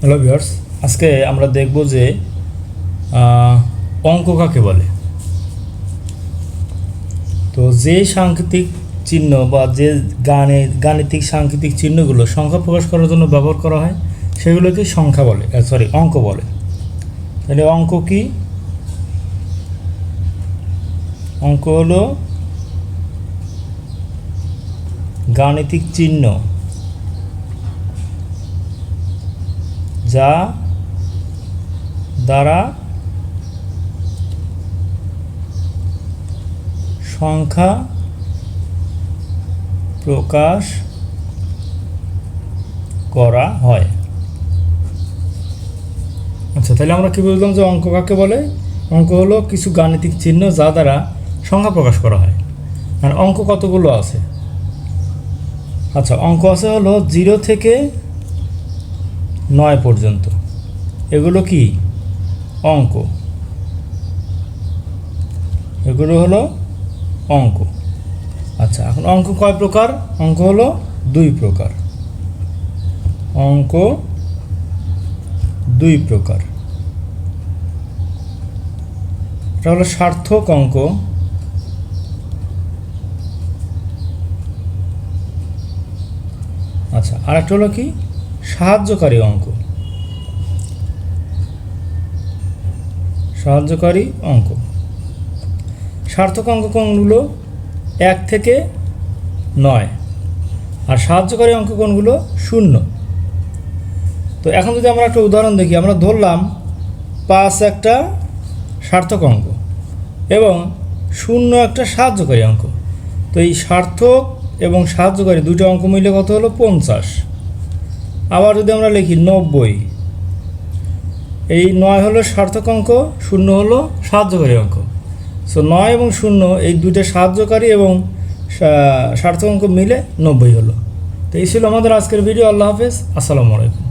Hello viewers, আজকে আমরা দেখব যে অঙ্ক কাকে বলে? তো যে সাংকেতিক চিহ্ন বা যে গানে, গাণিতিক সাংকেতিক চিহ্নগুলো সংখ্যা প্রকাশ করার জন্য ব্যবহার করা হয়, সেগুলোকে সংখ্যা বলে সরি অঙ্ক বলে। তাহলে অঙ্ক কি? অঙ্ক হলো গাণিতিক চিহ্ন যা দ্বারা সংখ্যা প্রকাশ করা হয়। আচ্ছা তাহলে আমরা কী বুঝলাম যে অঙ্ক কাকে বলে? অঙ্ক হলো কিছু গাণিতিক চিহ্ন যা দ্বারা সংখ্যা প্রকাশ করা হয়। আর অঙ্ক কতগুলো আছে? আচ্ছা অঙ্ক আছে হলো জিরো থেকে নয় পর্যন্ত। এগুলো কি? অঙ্ক। এগুলো হলো অঙ্ক। আচ্ছা এখন অঙ্ক কয় প্রকার? অঙ্ক হলো দুই প্রকার। অঙ্ক দুই প্রকার। এটা হলো সার্থক অঙ্ক। আচ্ছা আর একটা হলো কি? সাহায্যকারী অঙ্ক। সাহায্যকারী অঙ্ক। সার্থক অঙ্ক কোনগুলো? এক থেকে নয়। আর সাহায্যকারী অঙ্ক কোনগুলো? শূন্য। তো এখন যদি আমরা একটা উদাহরণ দেখি, আমরা ধরলাম পাঁচ একটা সার্থক অঙ্ক এবং শূন্য একটা সাহায্যকারী অঙ্ক। তো এই সার্থক এবং সাহায্যকারী দুটো অঙ্ক মিলে কত হলো? পঞ্চাশ। আবার যদি আমরা লিখি নব্বই, এই নয় হলো সার্থক অঙ্ক, শূন্য হলো সাহায্যকারী অঙ্ক। সো নয় এবং শূন্য, এই দুইটা সাহায্যকারী এবং সার্থক অঙ্ক মিলে নব্বই হলো। তো এই ছিল আমাদের আজকের ভিডিও আল্লাহ হাফেজ, আসসালামু আলাইকুম।